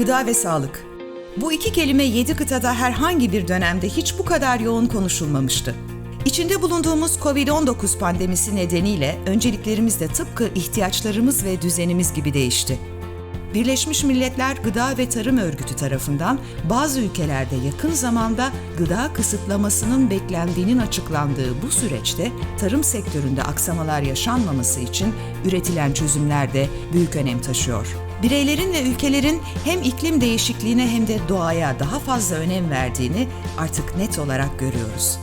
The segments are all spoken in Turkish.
gıda ve sağlık. Bu iki kelime yedi kıtada herhangi bir dönemde hiç bu kadar yoğun konuşulmamıştı. İçinde bulunduğumuz Covid-19 pandemisi nedeniyle önceliklerimiz de tıpkı ihtiyaçlarımız ve düzenimiz gibi değişti. Birleşmiş Milletler Gıda ve Tarım Örgütü tarafından bazı ülkelerde yakın zamanda gıda kısıtlamasının beklendiğinin açıklandığı bu süreçte tarım sektöründe aksamalar yaşanmaması için üretilen çözümler de büyük önem taşıyor. Bireylerin ve ülkelerin hem iklim değişikliğine hem de doğaya daha fazla önem verdiğini artık net olarak görüyoruz.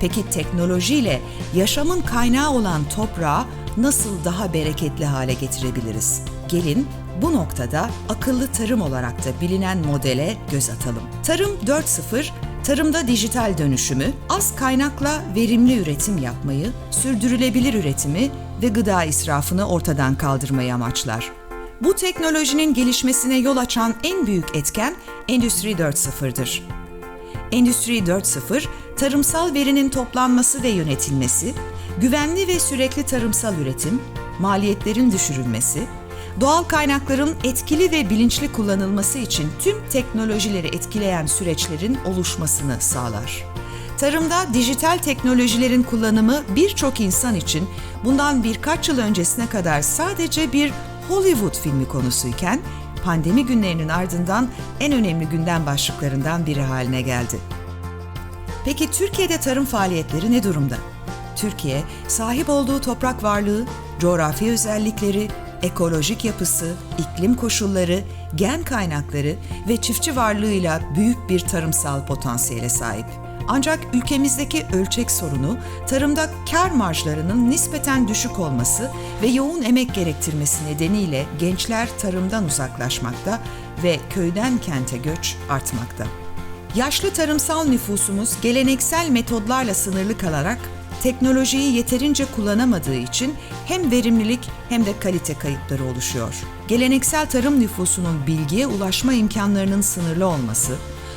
Peki teknolojiyle yaşamın kaynağı olan toprağı nasıl daha bereketli hale getirebiliriz? Gelin bu noktada akıllı tarım olarak da bilinen modele göz atalım. Tarım 4.0 tarımda dijital dönüşümü, az kaynakla verimli üretim yapmayı, sürdürülebilir üretimi ve gıda israfını ortadan kaldırmayı amaçlar. Bu teknolojinin gelişmesine yol açan en büyük etken Endüstri 4.0'dır. Endüstri 4.0, tarımsal verinin toplanması ve yönetilmesi, güvenli ve sürekli tarımsal üretim, maliyetlerin düşürülmesi, doğal kaynakların etkili ve bilinçli kullanılması için tüm teknolojileri etkileyen süreçlerin oluşmasını sağlar. Tarımda dijital teknolojilerin kullanımı birçok insan için bundan birkaç yıl öncesine kadar sadece bir Hollywood filmi konusuyken pandemi günlerinin ardından en önemli gündem başlıklarından biri haline geldi. Peki Türkiye'de tarım faaliyetleri ne durumda? Türkiye, sahip olduğu toprak varlığı, coğrafi özellikleri, ekolojik yapısı, iklim koşulları, gen kaynakları ve çiftçi varlığıyla büyük bir tarımsal potansiyele sahip. Ancak ülkemizdeki ölçek sorunu tarımda kar marjlarının nispeten düşük olması ve yoğun emek gerektirmesi nedeniyle gençler tarımdan uzaklaşmakta ve köyden kente göç artmakta. Yaşlı tarımsal nüfusumuz geleneksel metodlarla sınırlı kalarak teknolojiyi yeterince kullanamadığı için hem verimlilik hem de kalite kayıpları oluşuyor. Geleneksel tarım nüfusunun bilgiye ulaşma imkanlarının sınırlı olması,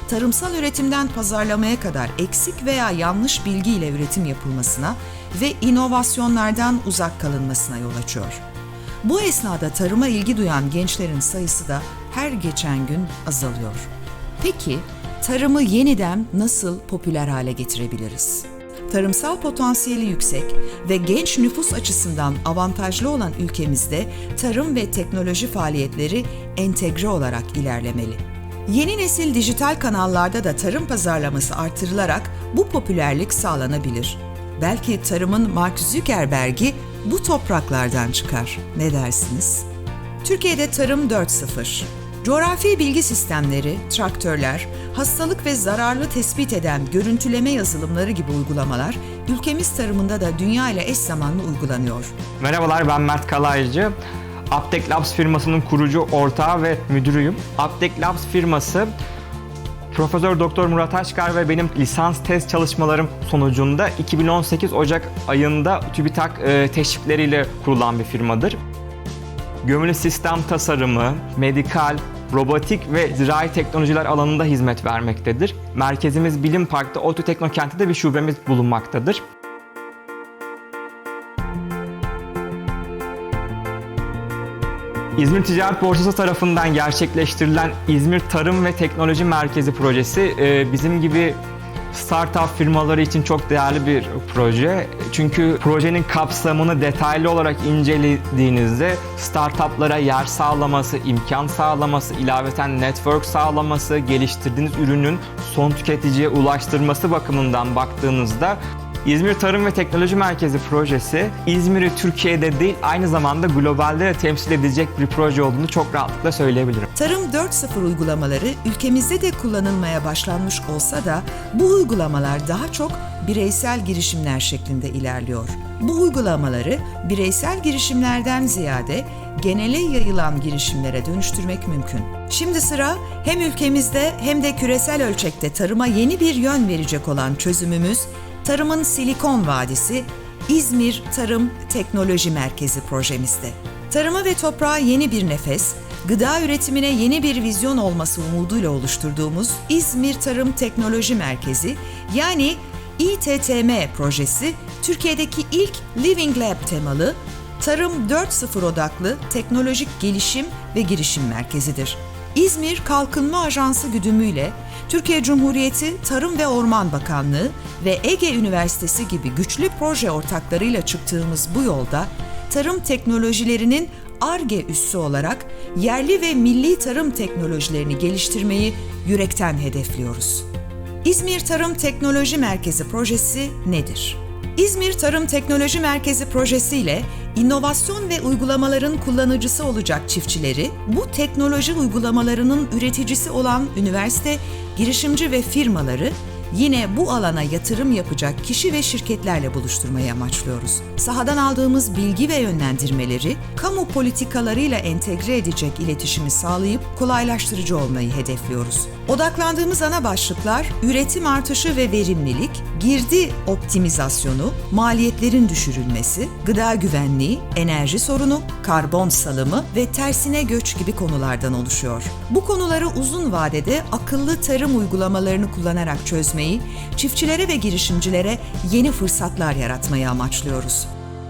tarımsal üretimden pazarlamaya kadar eksik veya yanlış bilgiyle üretim yapılmasına ve inovasyonlardan uzak kalınmasına yol açıyor. Bu esnada tarıma ilgi duyan gençlerin sayısı da her geçen gün azalıyor. Peki tarımı yeniden nasıl popüler hale getirebiliriz? Tarımsal potansiyeli yüksek ve genç nüfus açısından avantajlı olan ülkemizde tarım ve teknoloji faaliyetleri entegre olarak ilerlemeli. Yeni nesil dijital kanallarda da tarım pazarlaması artırılarak bu popülerlik sağlanabilir. Belki tarımın Mark Zuckerberg'i bu topraklardan çıkar. Ne dersiniz? Türkiye'de Tarım 4.0 Coğrafi bilgi sistemleri, traktörler, hastalık ve zararlı tespit eden görüntüleme yazılımları gibi uygulamalar ülkemiz tarımında da dünya ile eş zamanlı uygulanıyor. Merhabalar ben Mert Kalaycı. Aptek Labs firmasının kurucu ortağı ve müdürüyüm. Aptek Labs firması Profesör Doktor Murat Aşkar ve benim lisans tez çalışmalarım sonucunda 2018 Ocak ayında TÜBİTAK e, teşvikleriyle kurulan bir firmadır. Gömülü sistem tasarımı, medikal, robotik ve zirai teknolojiler alanında hizmet vermektedir. Merkezimiz Bilim Park'ta ODTÜ Teknokent'te bir şubemiz bulunmaktadır. İzmir Ticaret Borsası tarafından gerçekleştirilen İzmir Tarım ve Teknoloji Merkezi projesi e, bizim gibi startup firmaları için çok değerli bir proje. Çünkü projenin kapsamını detaylı olarak incelediğinizde startuplara yer sağlaması, imkan sağlaması, ilaveten network sağlaması, geliştirdiğiniz ürünün son tüketiciye ulaştırması bakımından baktığınızda İzmir Tarım ve Teknoloji Merkezi projesi İzmir'i Türkiye'de değil aynı zamanda globalde de temsil edecek bir proje olduğunu çok rahatlıkla söyleyebilirim. Tarım 4.0 uygulamaları ülkemizde de kullanılmaya başlanmış olsa da bu uygulamalar daha çok bireysel girişimler şeklinde ilerliyor. Bu uygulamaları bireysel girişimlerden ziyade genele yayılan girişimlere dönüştürmek mümkün. Şimdi sıra hem ülkemizde hem de küresel ölçekte tarıma yeni bir yön verecek olan çözümümüz Tarımın Silikon Vadisi İzmir Tarım Teknoloji Merkezi projemizde. Tarıma ve toprağa yeni bir nefes, gıda üretimine yeni bir vizyon olması umuduyla oluşturduğumuz İzmir Tarım Teknoloji Merkezi yani İTTM projesi Türkiye'deki ilk Living Lab temalı Tarım 4.0 odaklı teknolojik gelişim ve girişim merkezidir. İzmir Kalkınma Ajansı güdümüyle Türkiye Cumhuriyeti Tarım ve Orman Bakanlığı ve Ege Üniversitesi gibi güçlü proje ortaklarıyla çıktığımız bu yolda tarım teknolojilerinin ARGE üssü olarak yerli ve milli tarım teknolojilerini geliştirmeyi yürekten hedefliyoruz. İzmir Tarım Teknoloji Merkezi projesi nedir? İzmir Tarım Teknoloji Merkezi projesi ile inovasyon ve uygulamaların kullanıcısı olacak çiftçileri, bu teknoloji uygulamalarının üreticisi olan üniversite, girişimci ve firmaları yine bu alana yatırım yapacak kişi ve şirketlerle buluşturmayı amaçlıyoruz. Sahadan aldığımız bilgi ve yönlendirmeleri kamu politikalarıyla entegre edecek iletişimi sağlayıp kolaylaştırıcı olmayı hedefliyoruz. Odaklandığımız ana başlıklar üretim artışı ve verimlilik, girdi optimizasyonu, maliyetlerin düşürülmesi, gıda güvenliği, enerji sorunu, karbon salımı ve tersine göç gibi konulardan oluşuyor. Bu konuları uzun vadede akıllı tarım uygulamalarını kullanarak çözmeyi, çiftçilere ve girişimcilere yeni fırsatlar yaratmayı amaçlıyoruz.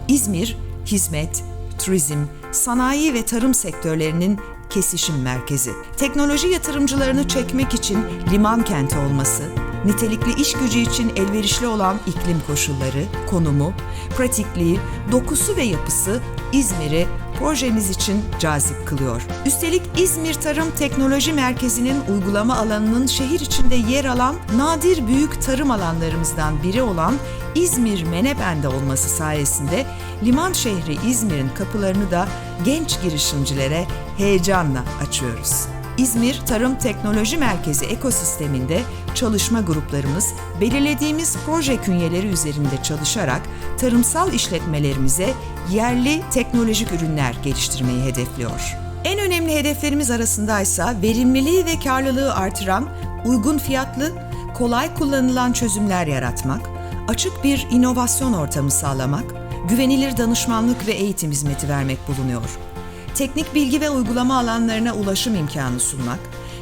İzmir, hizmet, turizm, sanayi ve tarım sektörlerinin kesişim merkezi. Teknoloji yatırımcılarını çekmek için liman kenti olması, nitelikli iş gücü için elverişli olan iklim koşulları, konumu, pratikliği, dokusu ve yapısı İzmir'i projemiz için cazip kılıyor. Üstelik İzmir Tarım Teknoloji Merkezi'nin uygulama alanının şehir içinde yer alan nadir büyük tarım alanlarımızdan biri olan İzmir Meneben'de olması sayesinde liman şehri İzmir'in kapılarını da genç girişimcilere heyecanla açıyoruz. İzmir Tarım Teknoloji Merkezi ekosisteminde çalışma gruplarımız belirlediğimiz proje künyeleri üzerinde çalışarak tarımsal işletmelerimize yerli teknolojik ürünler geliştirmeyi hedefliyor. En önemli hedeflerimiz arasındaysa verimliliği ve karlılığı artıran, uygun fiyatlı, kolay kullanılan çözümler yaratmak, açık bir inovasyon ortamı sağlamak, güvenilir danışmanlık ve eğitim hizmeti vermek bulunuyor teknik bilgi ve uygulama alanlarına ulaşım imkanı sunmak,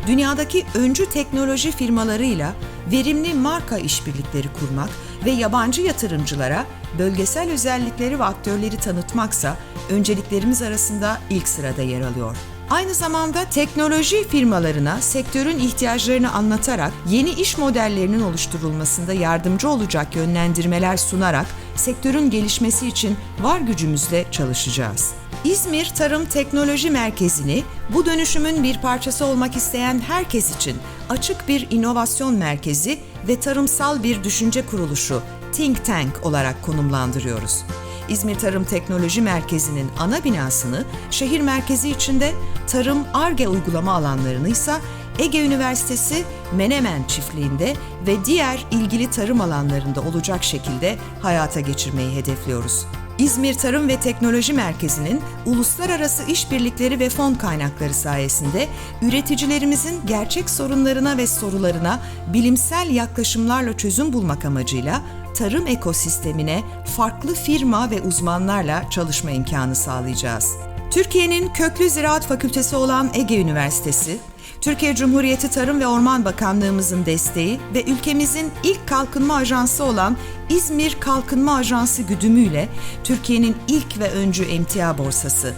dünyadaki öncü teknoloji firmalarıyla verimli marka işbirlikleri kurmak ve yabancı yatırımcılara bölgesel özellikleri ve aktörleri tanıtmaksa önceliklerimiz arasında ilk sırada yer alıyor. Aynı zamanda teknoloji firmalarına sektörün ihtiyaçlarını anlatarak yeni iş modellerinin oluşturulmasında yardımcı olacak yönlendirmeler sunarak sektörün gelişmesi için var gücümüzle çalışacağız. İzmir Tarım Teknoloji Merkezi'ni bu dönüşümün bir parçası olmak isteyen herkes için açık bir inovasyon merkezi ve tarımsal bir düşünce kuruluşu Think Tank olarak konumlandırıyoruz. İzmir Tarım Teknoloji Merkezi'nin ana binasını şehir merkezi içinde tarım ARGE uygulama alanlarını ise Ege Üniversitesi Menemen çiftliğinde ve diğer ilgili tarım alanlarında olacak şekilde hayata geçirmeyi hedefliyoruz. İzmir Tarım ve Teknoloji Merkezi'nin uluslararası işbirlikleri ve fon kaynakları sayesinde üreticilerimizin gerçek sorunlarına ve sorularına bilimsel yaklaşımlarla çözüm bulmak amacıyla tarım ekosistemine farklı firma ve uzmanlarla çalışma imkanı sağlayacağız. Türkiye'nin köklü ziraat fakültesi olan Ege Üniversitesi, Türkiye Cumhuriyeti Tarım ve Orman Bakanlığımızın desteği ve ülkemizin ilk kalkınma ajansı olan İzmir Kalkınma Ajansı güdümüyle Türkiye'nin ilk ve öncü emtia borsası,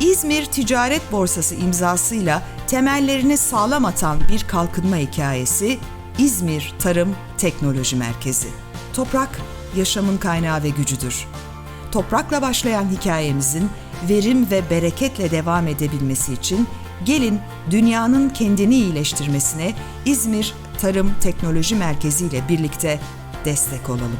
İzmir Ticaret Borsası imzasıyla temellerini sağlam atan bir kalkınma hikayesi İzmir Tarım Teknoloji Merkezi. Toprak yaşamın kaynağı ve gücüdür. Toprakla başlayan hikayemizin verim ve bereketle devam edebilmesi için gelin dünyanın kendini iyileştirmesine İzmir Tarım Teknoloji Merkezi ile birlikte destek olalım.